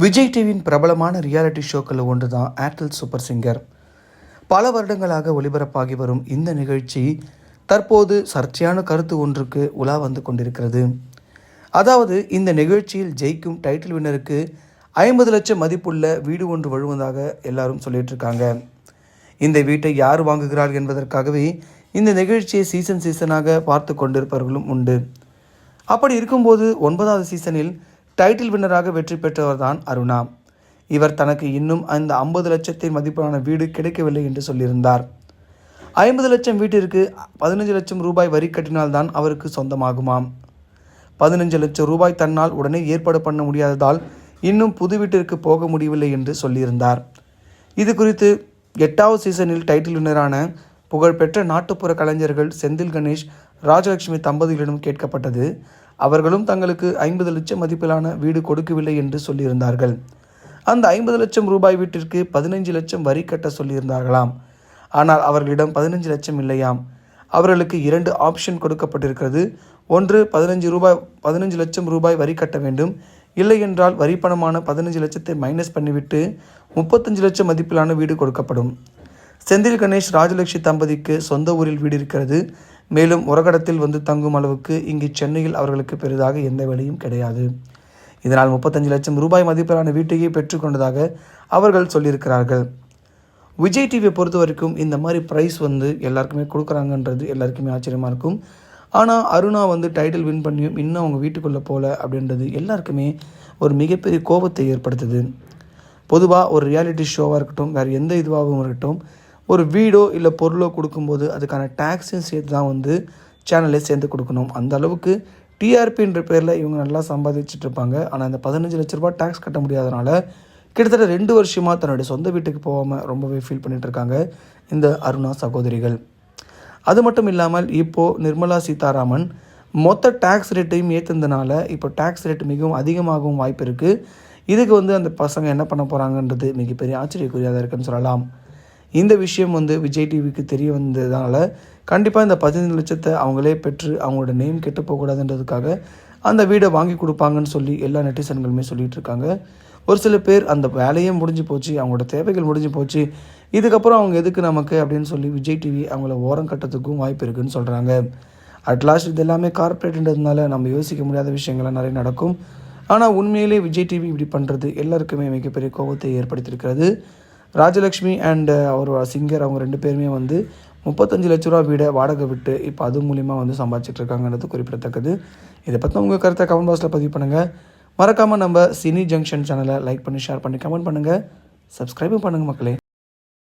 விஜய் டிவியின் பிரபலமான ரியாலிட்டி ஷோக்களில் ஒன்று தான் ஏர்டெல் சூப்பர் சிங்கர் பல வருடங்களாக ஒளிபரப்பாகி வரும் இந்த நிகழ்ச்சி தற்போது சர்ச்சையான கருத்து ஒன்றுக்கு உலா வந்து கொண்டிருக்கிறது. அதாவது இந்த நிகழ்ச்சியில் ஜெயிக்கும் டைட்டில் வின்னருக்கு ஐம்பது லட்சம் மதிப்புள்ள வீடு ஒன்று வழுவதாக எல்லாரும் சொல்லிட்டு இருக்காங்க இந்த வீட்டை யார் வாங்குகிறார் என்பதற்காகவே இந்த நிகழ்ச்சியை சீசன் சீசனாக பார்த்து கொண்டிருப்பவர்களும் உண்டு. அப்படி இருக்கும்போது ஒன்பதாவது சீசனில் டைட்டில் வின்னராக வெற்றி பெற்றவர் தான் அருணா. இவர் தனக்கு இன்னும் அந்த ஐம்பது லட்சத்தின் மதிப்பிலான வீடு கிடைக்கவில்லை என்று சொல்லியிருந்தார். ஐம்பது லட்சம் வீட்டிற்கு பதினஞ்சு லட்சம் ரூபாய் வரி கட்டினால்தான் அவருக்கு சொந்தமாகுமாம். பதினஞ்சு லட்சம் ரூபாய் தன்னால் உடனே ஏற்பாடு பண்ண முடியாததால் இன்னும் புது வீட்டிற்கு போக முடியவில்லை என்று சொல்லியிருந்தார். இது குறித்து எட்டாவது சீசனில் டைட்டில் வின்னரான புகழ்பெற்ற நாட்டுப்புற கலைஞர்கள் செந்தில் கணேஷ் ராஜலட்சுமி தம்பதிகளிடம் கேட்கப்பட்டது. அவர்களும் தங்களுக்கு ஐம்பது லட்சம் மதிப்பிலான வீடு கொடுக்கவில்லை என்று சொல்லியிருந்தார்கள். அந்த ஐம்பது லட்சம் ரூபாய் வீட்டிற்கு பதினைஞ்சு லட்சம் வரி கட்ட சொல்லியிருந்தார்களாம். ஆனால் அவர்களிடம் பதினஞ்சு லட்சம் இல்லையாம். அவர்களுக்கு இரண்டு ஆப்ஷன் கொடுக்கப்பட்டிருக்கிறது. ஒன்று பதினஞ்சு ரூபாய் பதினஞ்சு லட்சம் ரூபாய் வரி கட்ட வேண்டும். இல்லை என்றால் வரி பணமான பதினஞ்சு லட்சத்தை மைனஸ் பண்ணிவிட்டு முப்பத்தஞ்சு லட்சம் மதிப்பிலான வீடு கொடுக்கப்படும். செந்தில் கணேஷ் ராஜலட்சுமி தம்பதிக்கு சொந்த ஊரில் வீடு இருக்கிறது. மேலும் உரகடத்தில் வந்து தங்கும் அளவுக்கு இங்கு சென்னையில் அவர்களுக்கு பெரிதாக எந்த வேலையும் கிடையாது. இதனால் முப்பத்தஞ்சு லட்சம் ரூபாய் மதிப்பிலான வீட்டையே பெற்றுக்கொண்டதாக அவர்கள் சொல்லியிருக்கிறார்கள். விஜய் டிவியை பொறுத்த வரைக்கும் இந்த மாதிரி ப்ரைஸ் வந்து எல்லாருக்குமே கொடுக்குறாங்கன்றது எல்லாருக்குமே ஆச்சரியமாக இருக்கும். ஆனால் அருணா வந்து டைட்டில் வின் பண்ணியும் இன்னும் அவங்க வீட்டுக்குள்ளே போகல அப்படின்றது எல்லாருக்குமே ஒரு மிகப்பெரிய கோபத்தை ஏற்படுத்துது. பொதுவாக ஒரு ரியாலிட்டி ஷோவாக இருக்கட்டும் வேறு எந்த இதுவாகவும் இருக்கட்டும் ஒரு வீடோ இல்லை பொருளோ கொடுக்கும்போது அதுக்கான டேக்ஸையும் சேர்த்து தான் வந்து சேனலே சேர்ந்து கொடுக்கணும். அந்த அளவுக்கு டிஆர்பின்ற பேரில் இவங்க நல்லா சம்பாதிச்சுட்டு இருப்பாங்க. ஆனால் அந்த பதினஞ்சு லட்ச ரூபா டேக்ஸ் கட்ட முடியாதனால கிட்டத்தட்ட ரெண்டு வருஷமாக தன்னுடைய சொந்த வீட்டுக்கு போகாமல் ரொம்பவே ஃபீல் பண்ணிட்டு இருக்காங்க இந்த அருணா சகோதரிகள். அது மட்டும் இல்லாமல் இப்போது நிர்மலா சீதாராமன் மொத்த டேக்ஸ் ரேட்டையும் ஏற்றுனதுனால இப்போ டேக்ஸ் ரேட் மிகவும் அதிகமாகவும் வாய்ப்பு இருக்குது இதுக்கு வந்து அந்த பசங்க என்ன பண்ண போகிறாங்கன்றது மிகப்பெரிய ஆச்சரியக்குரியாக இருக்குன்னு சொல்லலாம். இந்த விஷயம் வந்து விஜய் டிவிக்கு தெரிய வந்ததுனால கண்டிப்பாக இந்த பதினைந்து லட்சத்தை அவங்களே பெற்று அவங்களோட நேம் கெட்டு போகக்கூடாதுன்றதுக்காக அந்த வீடை வாங்கி கொடுப்பாங்கன்னு சொல்லி எல்லா நெட்டிசன்களுமே சொல்லிட்டு இருக்காங்க. ஒரு சில பேர் அந்த வேலையே முடிஞ்சு போச்சு அவங்களோட தேவைகள் முடிஞ்சு போச்சு இதுக்கப்புறம் அவங்க எதுக்கு நமக்கு அப்படின்னு சொல்லி விஜய் டிவி அவங்கள ஓரம் கட்டத்துக்கும் வாய்ப்பு இருக்குன்னு சொல்கிறாங்க அட்லாஸ்ட் இது எல்லாமே கார்ப்பரேட்ன்றதுனால நம்ம யோசிக்க முடியாத விஷயங்கள்லாம் நிறைய நடக்கும். ஆனால் உண்மையிலே விஜய் டிவி இப்படி பண்ணுறது எல்லாருக்குமே மிகப்பெரிய கோபத்தை ஏற்படுத்தியிருக்கிறது. ராஜலக்ஷ்மி அண்ட் அவரோட சிங்கர் அவங்க ரெண்டு பேருமே வந்து முப்பத்தஞ்சு லட்ச ரூபா வீடை வாடகை விட்டு இப்போ அது மூலிமா வந்து சம்பாதிச்சிட்டு இருக்காங்கன்றது குறிப்பிடத்தக்கது. இதை பற்றி உங்கள் கருத்தை கமெண்ட் பாக்ஸில் பதிவு பண்ணுங்கள் மறக்காமல் நம்ம சினி ஜங்ஷன் சேனலை லைக் பண்ணி ஷேர் பண்ணி கமெண்ட் பண்ணுங்கள் சப்ஸ்கிரைபும் பண்ணுங்கள் மக்களே.